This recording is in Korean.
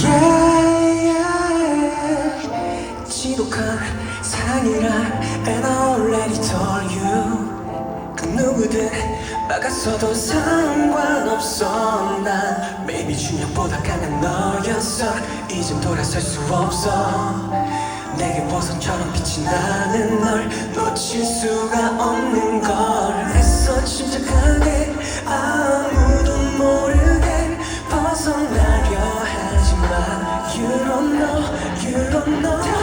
yeah, yeah. 지독한 사랑이라 And I already told you. 그 누구든 막았어도 상관없어. 난 Maybe 중력보다 강한 너였어. 이젠 돌아설 수 없어. 내게 보선처럼 빛이 나는 널 놓칠 수가 없는 love.